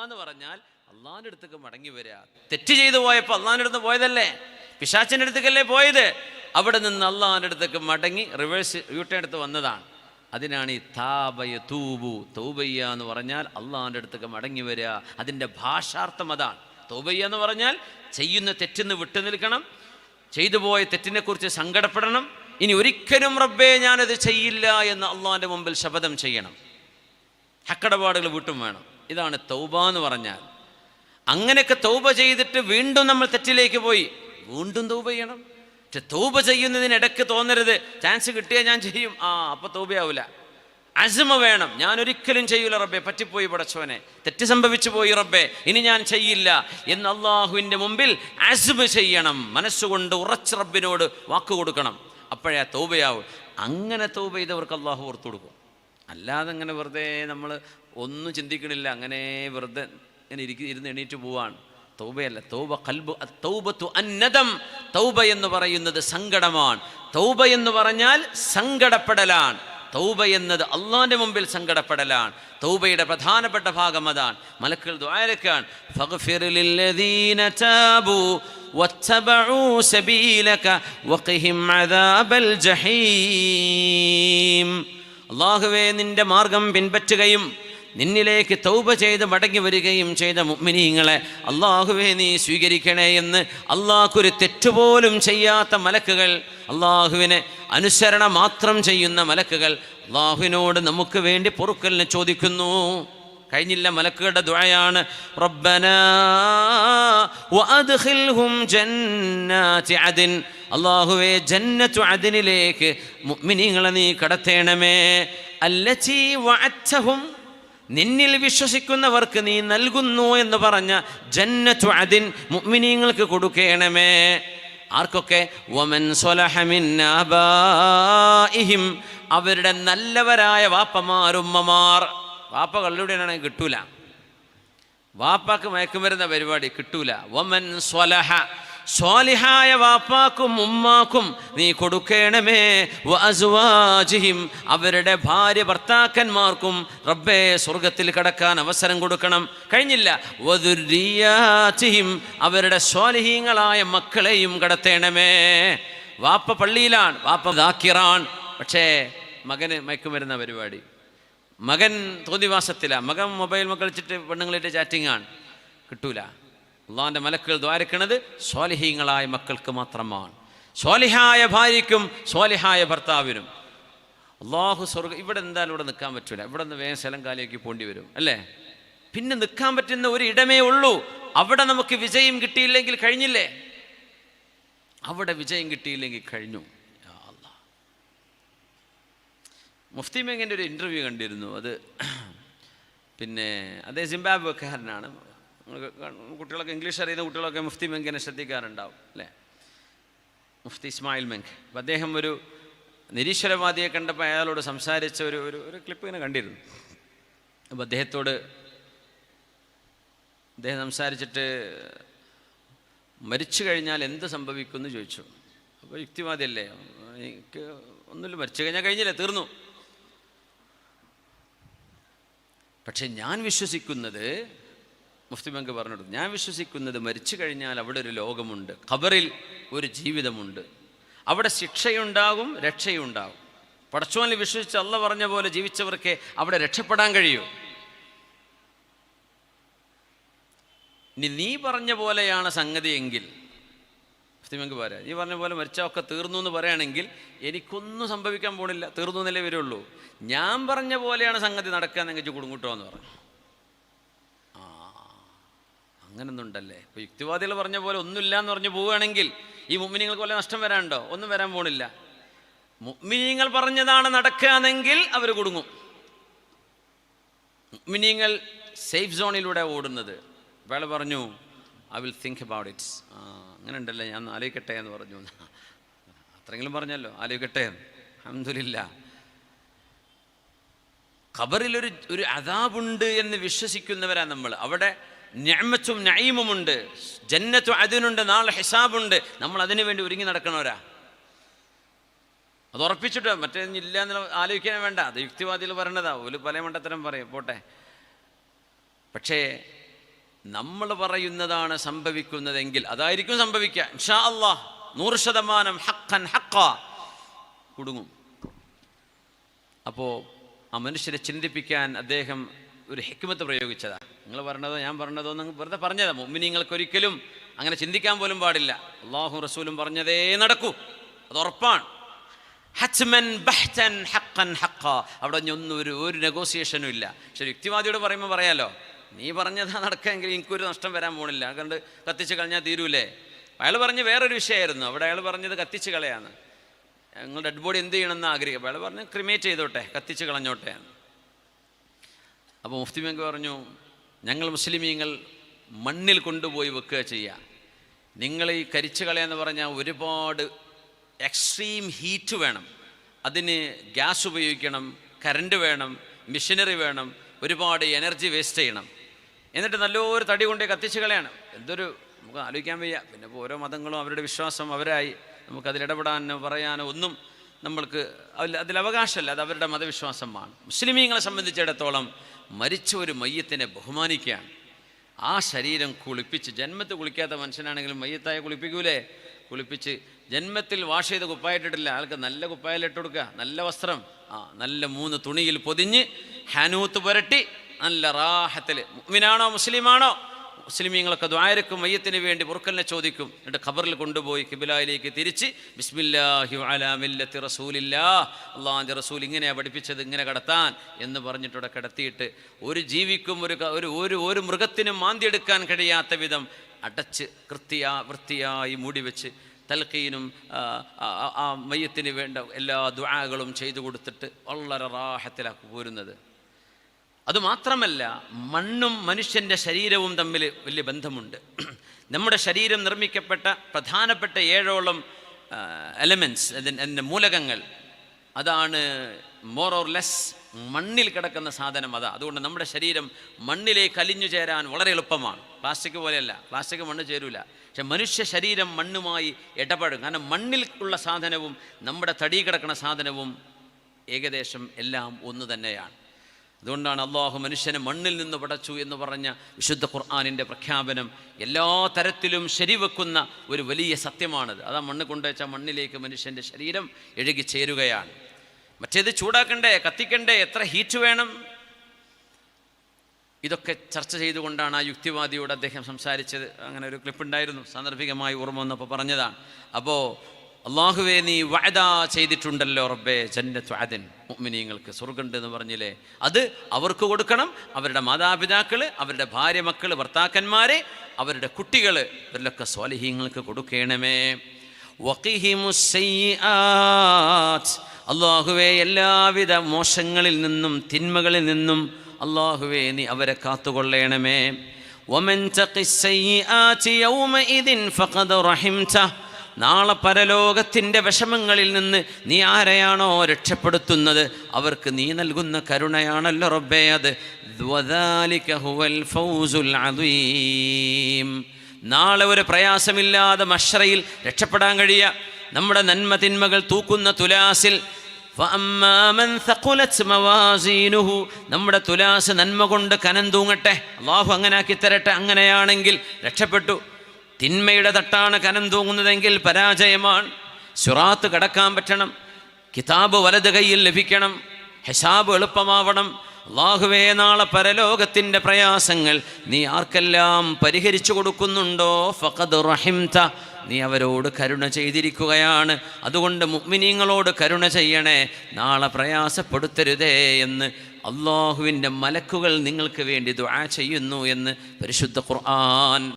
എന്ന് പറഞ്ഞാൽ അള്ളാഹിന്റെ അടുത്തേക്ക് മടങ്ങി വരിക തെറ്റ് ചെയ്തു പോയപ്പോൾ അള്ളാഹിന്റെ അടുത്ത് പോയതല്ലേ? പിശാച്ചിന്റെ അടുത്തേക്കല്ലേ പോയത്? അവിടെ നിന്ന് അള്ളാഹിന്റെ അടുത്തേക്ക് മടങ്ങി റിവേഴ്സ് യൂട്ടേൺ എടുത്ത് വന്നതാണ്. അതിനാണ് ഈ താപയ തൂബു തൗബയ്യ എന്ന് പറഞ്ഞാൽ അള്ളാഹിന്റെ അടുത്തേക്ക് മടങ്ങി വരിക അതിന്റെ ഭാഷാർത്ഥം അതാണ്. തൗബയ്യ എന്ന് പറഞ്ഞാൽ ചെയ്യുന്ന തെറ്റിന്ന് വിട്ടു നിൽക്കണം. ചെയ്തു പോയ തെറ്റിനെക്കുറിച്ച് സങ്കടപ്പെടണം. ഇനി ഒരിക്കലും റബ്ബേ ഞാനത് ചെയ്യില്ല എന്ന് അള്ളാഹിന്റെ മുമ്പിൽ ശപഥം ചെയ്യണം. ഹക്കടപാടുകൾ വീട്ടും വേണം. ഇതാണ് തൗബ എന്ന് പറഞ്ഞാൽ. അങ്ങനെയൊക്കെ തൗബ ചെയ്തിട്ട് വീണ്ടും നമ്മൾ തെറ്റിലേക്ക് പോയി. വീണ്ടും തൗബ ചെയ്യണം. പക്ഷെ തൗബ ചെയ്യുന്നതിനിടയ്ക്ക് തോന്നരുത്. ചാൻസ് കിട്ടിയാൽ ഞാൻ ചെയ്യും. ആ അപ്പോൾ തൗബയാവില്ല അസമ വേണം. ഞാൻ ഒരിക്കലും ചെയ്യൂല റബ്ബെ. പറ്റിപ്പോയി പടച്ചവനെ. തെറ്റ് സംഭവിച്ചു പോയി റബ്ബെ. ഇനി ഞാൻ ചെയ്യില്ല. എന്ന് അള്ളാഹുവിന്റെ മുമ്പിൽ അസമ ചെയ്യണം. മനസ്സുകൊണ്ട് ഉറച്ച് റബ്ബിനോട് വാക്ക് കൊടുക്കണം. അപ്പോഴേ തൗബയാവും. അങ്ങനെ തൗബ ചെയ്തവർക്ക് അള്ളാഹു ഓർത്തു കൊടുക്കും. അല്ലാതെ അങ്ങനെ വെറുതെ നമ്മൾ ഒന്നും ചിന്തിക്കണില്ല അങ്ങനെ വെറുതെ ഇങ്ങനെ ഇരിക്കുന്ന ഇരുന്ന് എണീറ്റ് പോവാണ്. തൗബയല്ല തൗബ കൽബു തൗബത്തു അന്നതം തൗബ എന്ന് പറയുന്നത് സങ്കടമാണ്. തൗബ എന്ന് പറഞ്ഞാൽ സങ്കടപ്പെടലാണ്. തൗബ എന്നത് അള്ളാന്റെ മുമ്പിൽ സങ്കടപ്പെടലാണ്. തൗബയുടെ പ്രധാനപ്പെട്ട ഭാഗം അതാണ്. മലക്കൾ ദ്വാരക്കാണ് സബീലക വഖിഹിം അദാബൽ ജഹീം. അള്ളാഹുവെ നിന്റെ മാർഗം പിൻപറ്റുകയും നിന്നിലേക്ക് തൗബ ചെയ്ത് മടങ്ങി വരികയും ചെയ്ത മുമ്മിനീങ്ങളെ അള്ളാഹുവെ നീ സ്വീകരിക്കണേ എന്ന് അള്ളാഹ്ക്കൊരു തെറ്റുപോലും ചെയ്യാത്ത മലക്കുകൾ അള്ളാഹുവിനെ അനുസരണ മാത്രം ചെയ്യുന്ന മലക്കുകൾ അള്ളാഹുവിനോട് നമുക്ക് വേണ്ടി പൊറുക്കലിനെ ചോദിക്കുന്നു. കഴിഞ്ഞില്ല മലക്കുകളുടെ ദ്വായാണ് റബ്ബനാ അല്ലാഹുവേ ജന്നത്തു അതിനിലേക്ക് മുഅ്മിനീങ്ങളെ നീ കടത്തേണമേ. അല്ലച്ചീ വഅത്തഹും നിന്നിൽ വിശ്വസിക്കുന്നവർക്ക് നീ നൽകുന്നു എന്ന് പറഞ്ഞ ജന്നത്തു അദിൻ മുഅ്മിനീങ്ങൾക്ക് കൊടുക്കേണമേ. ആർക്കൊക്കെ? വമൻ സൊലഹമിൻ അവരുടെ നല്ലവരായ വാപ്പമാരുമ്മമാർ വാപ്പകളിലൂടെയാണ് കിട്ടൂല. വാപ്പാക്ക് മയക്കുമരുന്ന പരിപാടി കിട്ടൂല. വമൻ സ്വലഹ സ്വാലിഹായ വാപ്പാക്കും ഉമ്മാക്കും നീ കൊടുക്കണമേ. വഅസ്വാജിഹിം അവരുടെ ഭാര്യ ഭർത്താക്കന്മാർക്കും റബ്ബേ സ്വർഗത്തിൽ കടക്കാൻ അവസരം കൊടുക്കണം. കഴിഞ്ഞില്ല. വദുരിയാതിഹിം അവരുടെ സ്വാലിഹീങ്ങളായ മക്കളെയും കടത്തേണമേ. വാപ്പ പള്ളിയിലാണ് വാപ്പ ദാക്കിറാൻ. പക്ഷേ മകന് മയക്കുമരുന്ന പരിപാടി. മകൻ തോന്നിവാസത്തിലാണ് മകൻ മൊബൈൽ കളിച്ചിട്ട് പെണ്ണുങ്ങളിട്ട് ചാറ്റിംഗ് ആണ് കിട്ടൂല. അള്ളാഹിന്റെ മലക്കുകൾ ദ്വാരക്കണത് സ്വാലിഹീങ്ങളായ മക്കൾക്ക് മാത്രമാണ്. സ്വാലിഹായ ഭാര്യയ്ക്കും സ്വാലിഹായ ഭർത്താവിനും. അള്ളാഹു സ്വർഗം ഇവിടെ എന്തായാലും ഇവിടെ നിൽക്കാൻ പറ്റില്ല ഇവിടെ നിന്ന് വേഗം സ്ഥലം കാലിയാക്കി പോണ്ടി വരും. അല്ലേ? പിന്നെ നിൽക്കാൻ പറ്റുന്ന ഒരു ഇടമേ ഉള്ളൂ. അവിടെ നമുക്ക് വിജയം കിട്ടിയില്ലെങ്കിൽ കഴിഞ്ഞില്ലേ? അവിടെ വിജയം കിട്ടിയില്ലെങ്കിൽ കഴിഞ്ഞു. മുഫ്തി മേങ്ങിന്റെ ഒരു ഇന്റർവ്യൂ കണ്ടിരുന്നു. അത് പിന്നെ അതേ കാ- കുട്ടികളൊക്കെ ഇംഗ്ലീഷ് അറിയുന്ന കുട്ടികളൊക്കെ മുഫ്തി മെങ്കിനെ ശ്രദ്ധിക്കാറുണ്ടാവും അല്ലേ? മുഫ്തി ഇസ്മായിൽ മെങ്ക്. അപ്പം അദ്ദേഹം ഒരു നിരീശ്വരവാദിയെ കണ്ടപ്പോൾ അയാളോട് സംസാരിച്ച ഒരു ഒരു ഒരു ക്ലിപ്പ് ഇങ്ങനെ കണ്ടിരുന്നു. അപ്പോൾ അദ്ദേഹത്തോട് അദ്ദേഹം സംസാരിച്ചിട്ട് മരിച്ചു കഴിഞ്ഞാൽ എന്ത് സംഭവിക്കുമെന്ന് ചോദിച്ചു. അപ്പോൾ യുക്തിവാദിയല്ലേ? എനിക്ക് ഒന്നുമില്ല മരിച്ചു കഴിഞ്ഞാൽ കഴിഞ്ഞില്ലേ തീർന്നു. പക്ഷെ ഞാൻ വിശ്വസിക്കുന്നത് മുഫ്തി ബങ്ക് പറഞ്ഞിട്ട് ഞാൻ വിശ്വസിക്കുന്നത് മരിച്ചു കഴിഞ്ഞാൽ അവിടെ ഒരു ലോകമുണ്ട്. ഖബറിൽ ഒരു ജീവിതമുണ്ട്. അവിടെ ശിക്ഷയുണ്ടാകും രക്ഷയുണ്ടാകും. പടച്ചോനിൽ വിശ്വസിച്ച് അല്ല പറഞ്ഞ പോലെ ജീവിച്ചവർക്ക് അവിടെ രക്ഷപ്പെടാൻ കഴിയൂ. ഇനി നീ പറഞ്ഞ പോലെയാണ് സംഗതി സംഗതിയെങ്കിൽ മുസ്ലിമങ്ക് പറയാം നീ പറഞ്ഞ പോലെ മരിച്ചൊക്കെ തീർന്നു എന്ന് പറയുകയാണെങ്കിൽ എനിക്കൊന്നും സംഭവിക്കാൻ പോണില്ല. തീർന്നു എന്നല്ലേ വരുള്ളൂ. ഞാൻ പറഞ്ഞ പോലെയാണ് സംഗതി നടക്കുക എന്നെങ്കിൽ കുടുങ്ങുട്ടോ എന്ന് പറഞ്ഞു. അങ്ങനൊന്നും ഉണ്ടല്ലേ ഇപ്പോൾ യുക്തിവാദികൾ പറഞ്ഞ പോലെ ഒന്നുമില്ല എന്ന് പറഞ്ഞു പോവുകയാണെങ്കിൽ ഈ മുമ്മിനിങ്ങൾക്ക് വല്ല നഷ്ടം വരാനുണ്ടോ? ഒന്നും വരാൻ പോണില്ല. മുമ്മിനിങ്ങൾ പറഞ്ഞതാണ് നടക്കുകയാണെങ്കിൽ അവർ കുടുങ്ങും. മുമ്മിനിങ്ങൾ സേഫ് സോണിലൂടെ ഓടുന്നത്. വേള പറഞ്ഞു I will think about it's അങ്ങനെ ഉണ്ടല്ലേ ഞാൻ ആലോചിക്കട്ടെ എന്ന് പറഞ്ഞു. അത്രയെങ്കിലും പറഞ്ഞല്ലോ ആലോചിക്കട്ടെ. അഹമ്മദില്ല ഖബറിലൊരു ഒരു അതാബുണ്ട് എന്ന് വിശ്വസിക്കുന്നവരാണ് നമ്മൾ. അവിടെ ഞാമത്തും നയീമുമുണ്ട് ജന്നത്തും അതിനുണ്ട് നാളെ ഹിസാബുണ്ട്. നമ്മൾ അതിനു വേണ്ടി ഒരുങ്ങി നടക്കണവരാ. അത് ഉറപ്പിച്ചിട്ട് മറ്റേ ഇല്ല എന്ന് ആലോചിക്കാൻ വേണ്ട. അത് യുക്തിവാദികൾ പറയണതാ. ഒരു പല മണ്ടത്തരം പറയും. പോട്ടെ. പക്ഷേ നമ്മൾ പറയുന്നതാണ് സംഭവിക്കുന്നതെങ്കിൽ അതായിരിക്കും സംഭവിക്കുക. ഇൻഷാ അള്ളാഹ് നൂറ് ശതമാനം ഹക്കൻ ഹക്ക കുടുങ്ങും. അപ്പോൾ ആ മനുഷ്യരെ ചിന്തിപ്പിക്കാൻ അദ്ദേഹം ഒരു ഹിക്മത്ത് പ്രയോഗിച്ചതാണ് നിങ്ങൾ പറഞ്ഞതോ ഞാൻ പറഞ്ഞതോ നിങ്ങൾ വെറുതെ പറഞ്ഞതാ. മുമ്മിനിങ്ങൾക്കൊരിക്കലും അങ്ങനെ ചിന്തിക്കാൻ പോലും പാടില്ല. അള്ളാഹു റസൂലും പറഞ്ഞതേ നടക്കൂ. അത് ഉറപ്പാണ്. ഹച്ച്മൻ ബഹ്തൻ ഹക്കൻ ഹക്ക അവിടെ ഒന്നും ഒരു ഒരു നെഗോസിയേഷനും ഇല്ല. പക്ഷെ യുക്തിവാദിയോട് പറയുമ്പോൾ പറയാലോ നീ പറഞ്ഞതാ നടക്കാമെങ്കിൽ എനിക്കൊരു നഷ്ടം വരാൻ പോണില്ല. കണ്ട് കത്തിച്ച് കളഞ്ഞാൽ തീരൂലേ? അയാൾ പറഞ്ഞ് വേറൊരു വിഷയമായിരുന്നു. അവിടെ അയാൾ പറഞ്ഞത് കത്തിച്ച് കളയാണ്. നിങ്ങൾ ഡെഡ് ബോഡി എന്ത് ചെയ്യണമെന്ന് ആഗ്രഹിക്കും. അയാൾ പറഞ്ഞ് ക്രിമേറ്റ് ചെയ്തോട്ടെ. കത്തിച്ച് കളഞ്ഞോട്ടെ. അപ്പോൾ മുഫ്തി ബാങ്ക് പറഞ്ഞു ഞങ്ങൾ മുസ്ലിമീങ്ങൾ മണ്ണിൽ കൊണ്ടുപോയി വെക്കുക ചെയ്യുക. നിങ്ങൾ ഈ കരിച്ചു കളയാന്ന് പറഞ്ഞാൽ ഒരുപാട് എക്സ്ട്രീം ഹീറ്റ് വേണം. അതിന് ഗ്യാസ് ഉപയോഗിക്കണം കറണ്ട് വേണം മെഷീനറി വേണം ഒരുപാട് എനർജി വേസ്റ്റ് ചെയ്യണം. എന്നിട്ട് നല്ലൊരു തടി കൊണ്ട് കത്തിച്ച് കളയാണ്. എന്തൊരു നമുക്ക് ആലോചിക്കാൻ വയ്യ. പിന്നെ ഓരോ മതങ്ങളും അവരുടെ വിശ്വാസം അവരായി. നമുക്കതിലിടപെടാനോ പറയാനോ ഒന്നും നമ്മൾക്ക് അതിൽ അവകാശമല്ല അത് അവരുടെ മതവിശ്വാസമാണ്. മുസ്ലിമീങ്ങളെ സംബന്ധിച്ചിടത്തോളം മരിച്ച ഒരു മയ്യത്തിനെ ബഹുമാനിക്കുകയാണ്. ആ ശരീരം കുളിപ്പിച്ച് ജന്മത്തിൽ കുളിക്കാത്ത മനുഷ്യനാണെങ്കിലും മയ്യത്തായ കുളിപ്പിക്കൂലേ? കുളിപ്പിച്ച് ജന്മത്തിൽ വാഷ് ചെയ്ത് കുപ്പായിട്ടിട്ടില്ല. ആൾക്ക് നല്ല കുപ്പായിൽ ഇട്ട് കൊടുക്കുക? നല്ല വസ്ത്രം. ആ നല്ല മൂന്ന് തുണിയിൽ പൊതിഞ്ഞ് ഹാനൂത്ത് പുരട്ടി നല്ല റാഹത്തിൽ. മുഅ്മിനാണോ മുസ്ലിമാണോ? മുസ്ലിമീങ്ങളൊക്കെ ദ്വാരക്കും മയ്യത്തിന് വേണ്ടി ബുറുക്കലിനെ ചോദിക്കും. എന്നിട്ട് ഖബറിൽ കൊണ്ടുപോയി കിബിലായിലേക്ക് തിരിച്ച് ബിസ്മില്ലാഹി അലാമില്ലത്തി റസൂലില്ല അള്ളാഹിന്റെ റസൂൽ ഇങ്ങനെയാണ് പഠിപ്പിച്ചത് ഇങ്ങനെ കടത്താൻ എന്ന് പറഞ്ഞിട്ടൂടെ കിടത്തിയിട്ട് ഒരു ജീവിക്കും ഒരു ഒരു ഒരു മൃഗത്തിനും മാന്തിയെടുക്കാൻ കഴിയാത്ത വിധം അടച്ച് കൃത്യ വൃത്തിയായി മൂടി വെച്ച് തൽക്കീനും ആ മയ്യത്തിന് വേണ്ട എല്ലാ ദുആകളും ചെയ്തു കൊടുത്തിട്ട് വളരെ റാഹത്തിലാക്കി പോരുന്നത്. അതുമാത്രമല്ല മണ്ണും മനുഷ്യന്റെ ശരീരവും തമ്മിൽ വലിയ ബന്ധമുണ്ട്. നമ്മുടെ ശരീരം നിർമ്മിക്കപ്പെട്ട പ്രധാനപ്പെട്ട ഏഴോളം എലമെന്റ്സ് അതിന്റെ മൂലകങ്ങൾ. അതാണ് മോർ ഓർ ലെസ് മണ്ണിൽ കിടക്കുന്ന സാധനം അതാ. അതുകൊണ്ട് നമ്മുടെ ശരീരം മണ്ണിലേക്ക് അലിഞ്ഞു ചേരാൻ വളരെ എളുപ്പമാണ്. പ്ലാസ്റ്റിക് പോലെയല്ല പ്ലാസ്റ്റിക് മണ്ണ് ചേരൂല. പക്ഷെ മനുഷ്യ ശരീരം മണ്ണുമായി ഇടപെടും കാരണം മണ്ണിൽ ഉള്ള സാധനവും നമ്മുടെ തടി കിടക്കുന്ന സാധനവും ഏകദേശം എല്ലാം ഒന്ന് തന്നെയാണ്. അതുകൊണ്ടാണ് അള്ളാഹു മനുഷ്യനെ മണ്ണിൽ നിന്ന് പടച്ചു എന്ന് പറഞ്ഞ വിശുദ്ധ ഖുർആാനിന്റെ പ്രഖ്യാപനം എല്ലാ തരത്തിലും ശരിവെക്കുന്ന ഒരു വലിയ സത്യമാണത്. അതാ മണ്ണ് കൊണ്ടുവച്ച മണ്ണിലേക്ക് മനുഷ്യന്റെ ശരീരം എഴുകി ചേരുകയാണ്. മറ്റേത് ചൂടാക്കണ്ടേ? കത്തിക്കണ്ടേ? എത്ര ഹീറ്റ് വേണം? ഇതൊക്കെ ചർച്ച ചെയ്തുകൊണ്ടാണ് ആ യുക്തിവാദിയോട് അദ്ദേഹം സംസാരിച്ചത്. അങ്ങനെ ഒരു ക്ലിപ്പ് ഉണ്ടായിരുന്നു. സാന്ദർഭികമായി ഓർമ്മ വന്നപ്പോൾ പറഞ്ഞതാണ്. അപ്പോൾ അള്ളാഹുവെ നീ വഅദ ചെയ്തിട്ടുണ്ടല്ലോ റബ്ബേ ജന്നത്ത് അദൻ. മുഅ്മിനീങ്ങൾക്ക് എന്ന് പറഞ്ഞില്ലേ? അത് അവർക്ക് കൊടുക്കണം. അവരുടെ മാതാപിതാക്കൾ അവരുടെ ഭാര്യ മക്കൾ ഭർത്താക്കന്മാരെ അവരുടെ കുട്ടികൾ ഇവരിലൊക്കെ സ്വാലിഹീങ്ങൾക്ക് കൊടുക്കണമേ. അള്ളാഹുവെ എല്ലാവിധ മോശങ്ങളിൽ നിന്നും തിന്മകളിൽ നിന്നും അള്ളാഹുവെ നീ അവരെ കാത്തുകൊള്ളേണമേ. ഒമൻ നാളെ പരലോകത്തിന്റെ വിഷമങ്ങളിൽ നിന്ന് നീ ആരെയാണോ രക്ഷപ്പെടുത്തുന്നത്? അവർക്ക് നീ നൽകുന്ന കരുണയാണല്ലോ റബ്ബേ അത്. നാളെ ഒരു പ്രയാസമില്ലാതെ മഷറയിൽ രക്ഷപ്പെടാൻ കഴിയുക നമ്മുടെ നന്മ തിന്മകൾ തൂക്കുന്ന തുലാസിൽ. നമ്മുടെ തുലാസ് നന്മ കൊണ്ട് കനം തൂങ്ങട്ടെ. അള്ളാഹു അങ്ങനാക്കി തരട്ടെ അങ്ങനെയാണെങ്കിൽ രക്ഷപ്പെട്ടു. തിന്മയുടെ തട്ടാണ് കനം തൂങ്ങുന്നതെങ്കിൽ പരാജയമാണ്. സുറാത്ത് കടക്കാൻ പറ്റണം. കിതാബ് വലത് കയ്യിൽ ലഭിക്കണം. ഹിസാബ് എളുപ്പമാവണം. അള്ളാഹുവേ നാളെ പരലോകത്തിന്റെ പ്രയാസങ്ങൾ നീ ആർക്കെല്ലാം പരിഹരിച്ചു കൊടുക്കുന്നുണ്ടോ? ഫഖദ് റഹിംത. നീ അവരോട് കരുണ ചെയ്തിരിക്കുകയാണ്. അതുകൊണ്ട് മുഅ്മിനീങ്ങളോട് കരുണ ചെയ്യണേ. നാളെ പ്രയാസപ്പെടുത്തരുതേ എന്ന് അള്ളാഹുവിന്റെ മലക്കുകൾ നിങ്ങൾക്ക് വേണ്ടി ദുആ ചെയ്യുന്നു എന്ന് പരിശുദ്ധ ഖുർആൻ